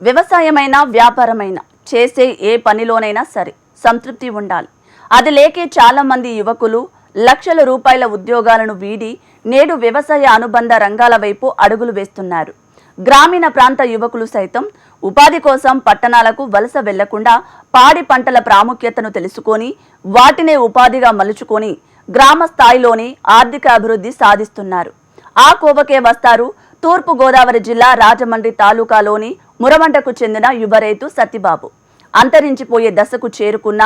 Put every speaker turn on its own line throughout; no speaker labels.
వ్యవసాయమైనా వ్యాపారమైనా చేసే ఏ పనిలోనైనా సరే సంతృప్తి ఉండాలి. అది లేకే చాలామంది యువకులు లక్షల రూపాయల ఉద్యోగాలను వీడి నేడు వ్యవసాయ అనుబంధ రంగాల వైపు అడుగులు వేస్తున్నారు. గ్రామీణ ప్రాంత యువకులు సైతం ఉపాధి కోసం పట్టణాలకు వలస వెళ్ళకుండా పాడి పంటల ప్రాముఖ్యతను తెలుసుకొని వాటినే ఉపాధిగా మలుచుకొని గ్రామ స్థాయిలోనే ఆర్థిక అభివృద్ధి సాధిస్తున్నారు. ఆ కోవకే వస్తారు తూర్పు గోదావరి జిల్లా రాజమండ్రి తాలూకాలోని మురమంటకు చెందిన యువ రైతు సత్యబాబు. అంతరించిపోయే దశకు చేరుకున్న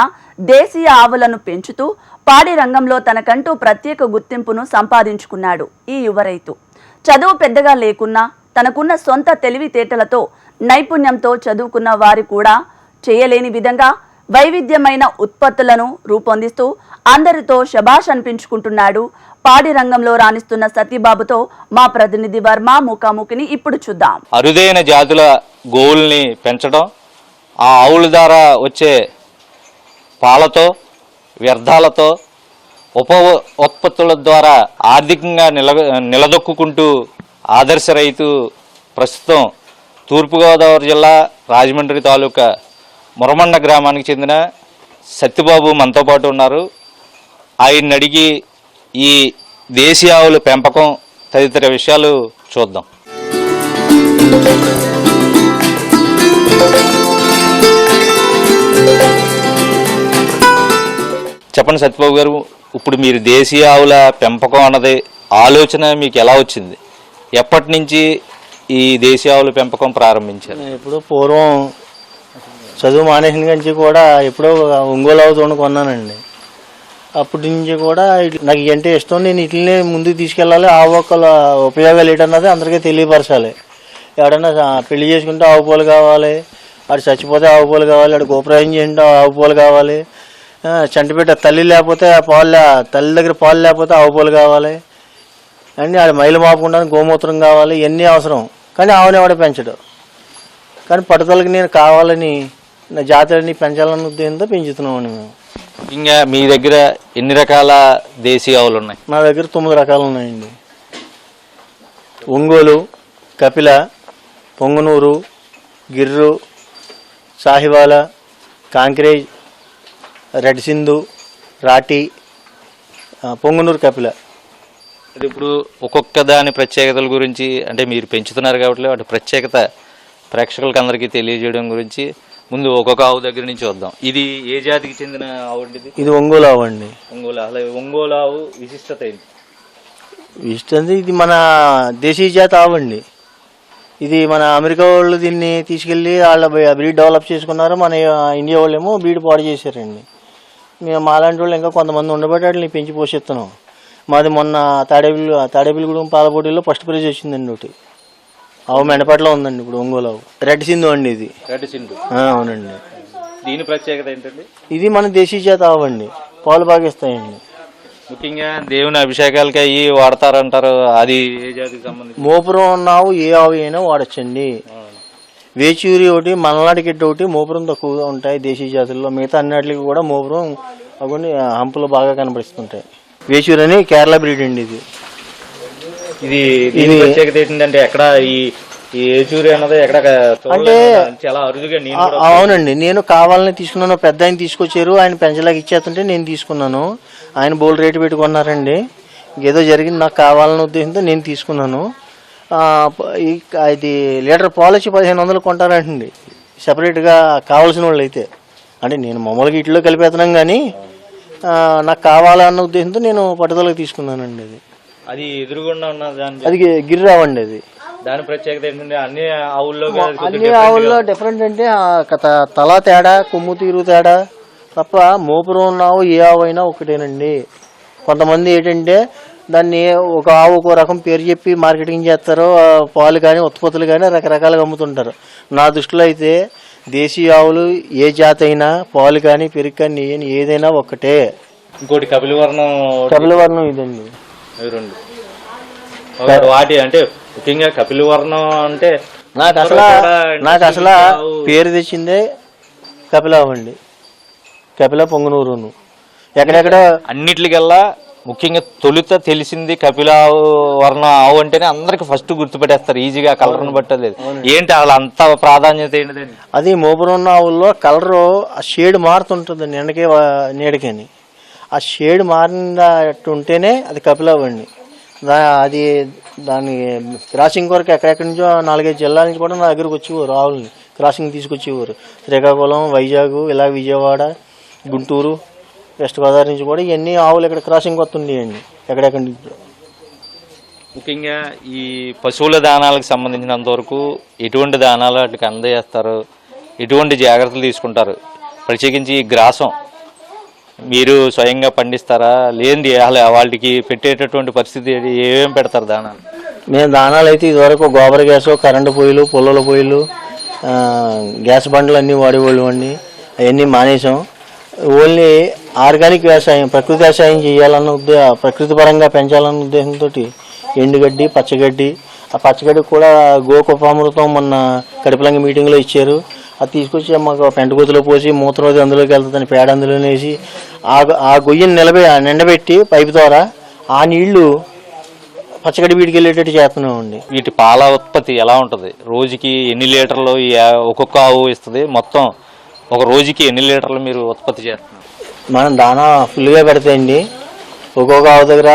దేశీయ ఆవులను పెంచుతూ పాడి రంగంలో తనకంటూ ప్రత్యేక గుర్తింపును సంపాదించుకున్నాడు ఈ యువ రైతు చదువు పెద్దగా లేకున్నా తనకున్న సొంత తెలివితేటలతో నైపుణ్యంతో చదువుకున్న వారి కూడా చేయలేని విధంగా వైవిధ్యమైన ఉత్పత్తులను రూపొందిస్తూ అందరితో శభాష్ అనిపించుకుంటున్నాడు. పాడి రంగంలో రాణిస్తున్న సతీబాబుతో మా ప్రతినిధి వర్మ ముఖాముఖిని ఇప్పుడు చూద్దాం.
అరుదైన జాతుల గోవుల్ని పెంచడం ఆ ఆవుల ద్వారా వచ్చే పాలతో వ్యర్థాలతో ఉప ఉత్పత్తుల ద్వారా ఆర్థికంగా నిల నిలదొక్కుంటూ ఆదర్శ రైతు ప్రస్తుతం తూర్పుగోదావరి జిల్లా రాజమండ్రి తాలూకా మురమండ గ్రామానికి చెందిన సత్యబాబు మనతో పాటు ఉన్నారు. ఆయన్ని అడిగి ఈ దేశీయ ఆవుల పెంపకం తదితర విషయాలు చూద్దాం. చెప్పండి సత్యబాబు గారు ఇప్పుడు మీరు దేశీయ ఆవుల పెంపకం అన్నది ఆలోచన మీకు ఎలా వచ్చింది? ఎప్పటి నుంచి ఈ దేశీయ ఆవుల పెంపకం ప్రారంభించారు?
ఇప్పుడు పూర్వం చదువు మానేసిన నుంచి కూడా ఎప్పుడో ఒంగోలు అవుతుంది కొన్నానండి. అప్పటి నుంచి కూడా నాకు అంటే ఇష్టం నేను ఇట్లనే ముందుకు తీసుకెళ్ళాలి ఆ ఒక్కల ఉపయోగాలు ఏంటన్నది అందరికీ తెలియపరచాలి. ఎవడన్నా పెళ్ళి చేసుకుంటే ఆవు పాలు కావాలి ఆడు చచ్చిపోతే ఆవు పాలు కావాలి ఆడు గోప్రయం చేయండి ఆవు పాలు కావాలి చంటిపేట తల్లి లేకపోతే ఆ పాలు తల్లి దగ్గర పాలు లేకపోతే ఆవు పాలు కావాలి అండి ఆడ మైలు మాపకుండా గోమూత్రం కావాలి ఇవన్నీ అవసరం. కానీ ఆవుని ఎవడ పెంచడు. కానీ పట్టుదలకి నేను కావాలని జాతరని పెంచాలన్న ఉద్దేశంతో పెంచుతున్నామండి మేము.
ఇంకా మీ దగ్గర ఎన్ని రకాల దేశీయ ఆవులు ఉన్నాయి?
నా దగ్గర తొమ్మిది రకాలు ఉన్నాయండి. ఒంగోలు కపిల పొంగనూరు గిర్రు సాహివాల కాంక్రేజ్ రెడ్ సింధు రాటి పొంగనూరు కపిల.
అది ఇప్పుడు ఒక్కొక్క దాని ప్రత్యేకతల గురించి అంటే మీరు పెంచుతున్నారు కాబట్టి వాటి ప్రత్యేకత ప్రేక్షకులకు అందరికీ తెలియజేయడం గురించి ముందు ఒక్కొక్క ఆవు దగ్గర నుంచి వద్దాం. ఇది ఏ జాతికి చెందిన ఆవు అండి ఇది?
ఒంగోలు ఆవు అండి.
ఒంగోలు అసలు ఒంగోలు ఆవు విశిష్టత ఏంటి?
ఇష్టం ఇది మన దేశీయ జాతి ఆవండి ఇది మన అమెరికా వాళ్ళు దీన్ని తీసుకెళ్ళి వాళ్ళ బ్రీడ్ డెవలప్ చేసుకున్నారు. మన ఇండియా వాళ్ళు ఏమో బ్రీడ్ పాడు చేశారండి. మేము మాలాంటి వాళ్ళు ఇంకా కొంతమంది ఉండబట్టి వాటిని పెంచి పోషిస్తున్నాం. మాది మొన్న తాడేపల్లి తాడేపల్లిగూడెం పాల పోటీలో ఫస్ట్ ప్రైజ్ వచ్చిందండి ఒకటి. ఆవు మెండపట్లో ఉందండి ఇప్పుడు ఒంగోలు ఆవు. రెడ్ సింధు అండి ఇది.
రెడ్ సింధు.
ఆ, అవునండి.
దీని ప్రత్యేకత ఏంటండి?
ఇది మన దేశీయ జాతి ఆవు అండి. పాలు బాగా ఇస్తాయండి
ముఖ్యంగా దేవుని అభిషేకాలకి అయ్యి వాడతారంటారు. అది ఏ జాతికి సంబంధించి
మోపురం ఉన్న ఆవు ఏ ఆవు అయినా వాడచ్చండి. వేచూరి ఒకటి మలనాడు గిడ్డ ఒకటి మోపురం తక్కువగా ఉంటాయి దేశీయ జాతుల్లో. మిగతా అన్నిటికి కూడా మోపురం అవన్నీ హంపులు బాగా కనబడిస్తుంటాయి. వేచూరి అని కేరళ బ్రీడ్ అండి ఇది.
ఇది దీని ప్రత్యేకత ఏంటంటే ఎక్కడ ఈ ఈ ఏచూరి అన్నది ఎక్కడ చూడలేదు. చాలా అరుదుగా నేను
ఆ- అవునండి. నేను కావాలని తీసుకున్నాను పెద్ద ఆయన తీసుకొచ్చారు ఆయన పెంచలాగా ఇచ్చేస్తుంటే నేను తీసుకున్నాను. ఆయన బోల్ రేటు పెట్టుకున్నారండి. ఏదో జరిగింది నాకు కావాలన్న ఉద్దేశంతో నేను తీసుకున్నాను. ఇది లీటర్ పాలు వచ్చి పదిహేను వందలు కొంటారంటండి. సపరేట్గా కావాల్సిన వాళ్ళు అయితే అంటే నేను మామూలుగా ఇంట్లో కలిపేస్తున్నాం కానీ నాకు కావాలన్న ఉద్దేశంతో నేను పట్టుదలకు తీసుకున్నానండి అది.
అది ఎదురుగుండా ఉన్న దాని
అది గి- గిర్రావండి అది.
దాని ప్రత్యేకత ఏంటంటే అన్ని ఆవుల్లో
అన్ని ఆవుల్లో డిఫరెంట్ అంటే తల తేడా కొమ్ము తీరు తేడా తప్ప మోపురం ఉన్న ఆవు ఏ ఆవు అయినా ఒకటేనండి. కొంతమంది ఏంటంటే దాన్ని ఒక ఆవు ఒక రకం పేరు చెప్పి మార్కెటింగ్ చేస్తారు పాలు కానీ ఉత్పత్తులు కానీ రకరకాలుగా అమ్ముతుంటారు. నా దృష్టిలో అయితే దేశీయ ఆవులు ఏ జాతి అయినా పాలు కానీ పెరుగు కానీ ఏదైనా ఒక్కటే.
ఇంకోటి కపిలవర్ణం
కపిలవర్ణం ఇదండి.
రెండు. వాటి అంటే ముఖ్యంగా కపిలవర్ణం అంటే
నాకు అసలు నాకు అసలు పేరు తెచ్చిందే కపిలావు అండి కపిల పొంగనూరును. ఎక్కడెక్కడ
అన్నిటికల్లా ముఖ్యంగా తొలుత తెలిసింది కపిల వర్ణం ఆవు అంటేనే అందరికి ఫస్ట్ గుర్తుపెట్టేస్తారు. ఈజీగా కలర్ని బట్టలేదు ఏంటి అలా అంత ప్రాధాన్యత ఏంటిదండి?
అది మోపురం ఆవుల్లో కలరు ఆ షేడ్ మారుతుంటుంది ఎండకి నీడకని. ఆ షేడ్ మారినట్టు ఉంటేనే అది కపిలవండి దా అది దాని క్రాసింగ్ వరకు ఎక్కడెక్కడి నుంచో నాలుగైదు జిల్లాల నుంచి కూడా నా దగ్గరకు వచ్చేవారు ఆవులని క్రాసింగ్ తీసుకొచ్చేవారు. శ్రీకాకుళం వైజాగ్ ఇలా విజయవాడ గుంటూరు వెస్ట్ గోదావరి నుంచి కూడా ఇవన్నీ ఆవులు ఇక్కడ క్రాసింగ్ వస్తుండేయండి ఎక్కడెక్కడి నుంచి.
ముఖ్యంగా ఈ పశువుల దానాలకు సంబంధించినంత వరకు ఎటువంటి దానాలు వాటికి అందజేస్తారు? ఎటువంటి జాగ్రత్తలు తీసుకుంటారు? ప్రత్యేకించి ఈ గ్రాసం. మీరు స్వయంగా పండిస్తారా? లేనిది అసలు వాటికి పెట్టేటటువంటి పరిస్థితి ఏమేమి పెడతారు దానాలు?
మేము దానాలు అయితే ఇదివరకు గోబర్ గ్యాస్ కరెంటు పొయ్యిలు పుల్లల పొయ్యిలు గ్యాస్ బండ్లు అన్నీ వాడేవాళ్ళు అండి. అవన్నీ మానేసాం ఓన్లీ ఆర్గానిక్ వ్యవసాయం ప్రకృతి వ్యవసాయం చేయాలన్న ఉద్దే ప్రకృతి పరంగా పెంచాలన్న ఉద్దేశంతో ఎండుగడ్డి పచ్చగడ్డి. ఆ పచ్చగడ్డి కూడా గోకుపామృతం మొన్న కడిపలంగి మీటింగ్లో ఇచ్చారు. అది తీసుకొచ్చి మాకు పెంట గొత్తులో పోసి మూత్రం అది అందులోకి వెళ్తుందని పేడ అందులో వేసి ఆ ఆ గొయ్యని నిలబె నిండబెట్టి పైపు ద్వారా ఆ నీళ్ళు పచ్చగడ్డి వీడికి వెళ్ళేటట్టు చేస్తున్నామండి.
వీటి పాల ఉత్పత్తి ఎలా ఉంటుంది? రోజుకి ఎన్ని లీటర్లు ఒక్కొక్క ఆవు ఇస్తుంది? మొత్తం ఒక రోజుకి ఎన్ని లీటర్లు మీరు ఉత్పత్తి చేస్తున్నారు?
మనం దానా ఫుల్గా పెడతాయండి ఒక్కొక్క ఆవు దగ్గర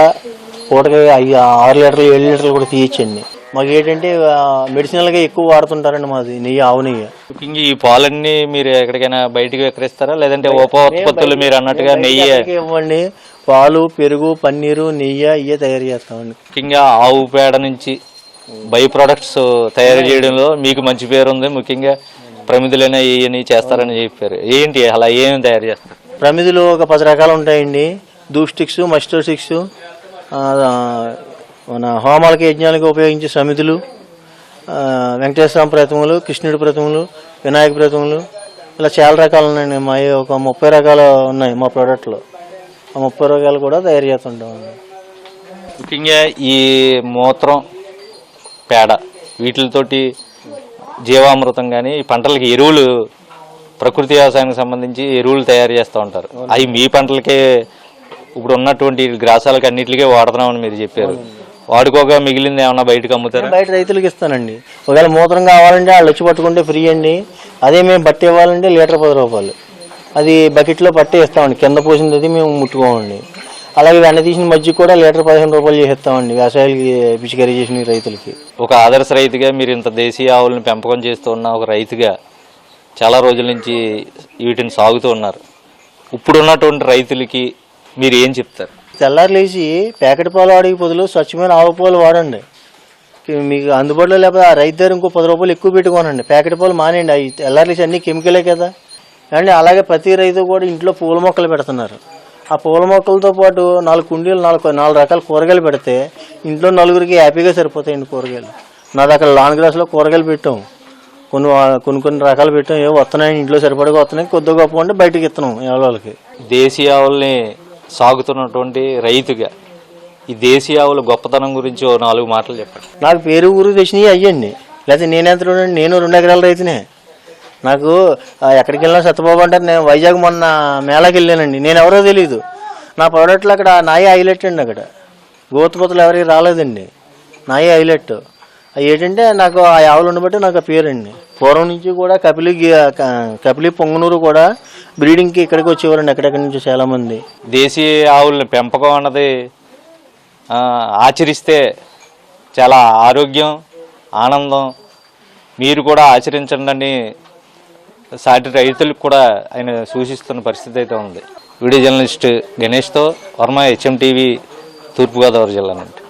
పూటకి ఐదు ఆరు లీటర్లు ఏడు లీటర్లు కూడా తీయచ్చండి. మాకు ఏంటంటే మెడిసినల్గా ఎక్కువ వాడుతుంటారండి మాది నెయ్యి ఆవు నెయ్యి.
ఈ పాలన్నీ మీరు ఎక్కడికైనా బయటికి విక్రయిస్తారా లేదంటే ఉప ఉత్పత్తులు మీరు అన్నట్టుగా నెయ్యి
ఇవ్వండి. పాలు పెరుగు పన్నీరు నెయ్యి ఇవే తయారు చేస్తామండి.
ముఖ్యంగా ఆవు పేడ నుంచి బై ప్రొడక్ట్స్ తయారు చేయడంలో మీకు మంచి పేరు ఉంది. ముఖ్యంగా ప్రమిదులైన ఇవన్నీ చేస్తారని చెప్పారు. ఏంటి అలా ఏం తయారు చేస్తారు?
ప్రమిదులు ఒక పది రకాలు ఉంటాయండి. దూ స్టిక్స్ మస్టర్ స్టిక్స్ మన హోమాలకి యజ్ఞాలకి ఉపయోగించే సమితులు వెంకటేశ్వర ప్రతిమలు కృష్ణుడి ప్రతిమలు వినాయక ప్రతిమలు ఇలా చాలా రకాలు ఉన్నాయండి. మా ఒక ముప్పై రకాలు ఉన్నాయి మా ప్రోడక్ట్లో. ఆ ముప్పై రకాలు కూడా తయారు చేస్తుంటామండి
ముఖ్యంగా ఈ మూత్రం పేడ వీటితోటి జీవామృతం కానీ ఈ పంటలకి ఎరువులు ప్రకృతి వ్యవసాయానికి సంబంధించి ఎరువులు తయారు చేస్తూ ఉంటారు. అవి మీ పంటలకే ఇప్పుడు ఉన్నటువంటి గ్రాసాలకు అన్నిటికీ వాడుతున్నామని మీరు చెప్పారు. వాడుకోగా మిగిలింది ఏమన్నా బయటకు అమ్ముతారా?
బయట రైతులకు ఇస్తానండి. ఒకవేళ మూత్రం కావాలంటే వాళ్ళు వచ్చి పట్టుకుంటే ఫ్రీ అండి. అదే మేము బట్టి ఇవ్వాలంటే లీటర్ పది రూపాయలు. అది బకెట్లో పట్టి ఇస్తామండి. కింద పోసింది అది మేము ముట్టుకోమండి. అలాగే వెన్న తీసిన మజ్జిగ కూడా లీటర్ పదిహేను రూపాయలు చేసేస్తామండి. వ్యవసాయాలకి పిచికారీ చేసిన రైతులకి.
ఒక ఆదర్శ రైతుగా మీరు ఇంత దేశీయ ఆవులను పెంపకం చేస్తూ ఉన్న ఒక రైతుగా చాలా రోజుల నుంచి వీటిని సాగుతూ ఉన్నారు. ఇప్పుడు ఉన్నటువంటి రైతులకి మీరు ఏం చెప్తారు?
తెల్లారులేసి ప్యాకెట్ పాలు వాడే బదులు స్వచ్ఛమైన ఆవు పాలు వాడండి. మీకు అందుబాటులో లేకపోతే ఆ రైతు దగ్గర ఇంకో పది రూపాయలు ఎక్కువ పెట్టుకోనండి ప్యాకెట్ పాలు మానేయండి. అవి తెల్లారులేసి అన్నీ కెమికలే కదా. అండి అలాగే ప్రతి రైతు కూడా ఇంట్లో పూల మొక్కలు పెడుతున్నారు. ఆ పూల మొక్కలతో పాటు నాలుగు కుండీలు నాలుగు నాలుగు రకాల కూరగాయలు పెడితే ఇంట్లో నలుగురికి హ్యాపీగా సరిపోతాయండి కూరగాయలు. నా దగ్గర లాన్ గ్లాస్లో కూరగాయలు పెట్టాం. కొన్ని కొన్ని కొన్ని రకాలు పెట్టాం. ఏవో వస్తున్నాయి ఇంట్లో సరిపడగా వస్తున్నాయి కొద్దిగా గొప్ప ఉంటే బయటకి ఇస్తున్నాం ఆవులకి
దేశీయ ఆవుల్ని సాగుతున్నటువంటి రైతుగా ఈ దేశీయ ఆవుల గొప్పతనం గురించి ఓ నాలుగు మాటలు చెప్పండి.
నాకు పేరు ఊరు తెచ్చినవి అయ్యండి. లేకపోతే నేనెంత చూడండి? నేను రెండు ఎకరాల రైతునే. నాకు ఆ, ఎక్కడికి వెళ్ళినా సత్యబాబు అంటారు నేను వైజాగ్ మొన్న మేళాకి వెళ్ళానండి. నేను ఎవరో తెలియదు నా ప్రోడక్ట్లు అక్కడ నాయే హైలైట్ అండి అక్కడ. గోతుపోతలు ఎవరికి రాలేదండి. నాయే హైలైట్ ఏంటంటే నాకు ఆ ఆవులు ఉండబట్టి నాకు ఆ పేరండి. పూర్వం నుంచి కూడా కపిలి కపిలి పొంగనూరు కూడా బ్రీడింగ్కి ఇక్కడికి వచ్చేవారండి ఎక్కడెక్కడి నుంచి చాలామంది.
దేశీయ ఆవుల పెంపకం అన్నది ఆచరిస్తే చాలా ఆరోగ్యం ఆనందం. మీరు కూడా ఆచరించండి సాటి రైతులకు కూడా ఆయన సూచిస్తున్న పరిస్థితి అయితే ఉంది. వీడియో జర్నలిస్ట్ గణేష్తో వర్మ హెచ్ఎం టీవీ తూర్పుగోదావరి జిల్లా నుండి.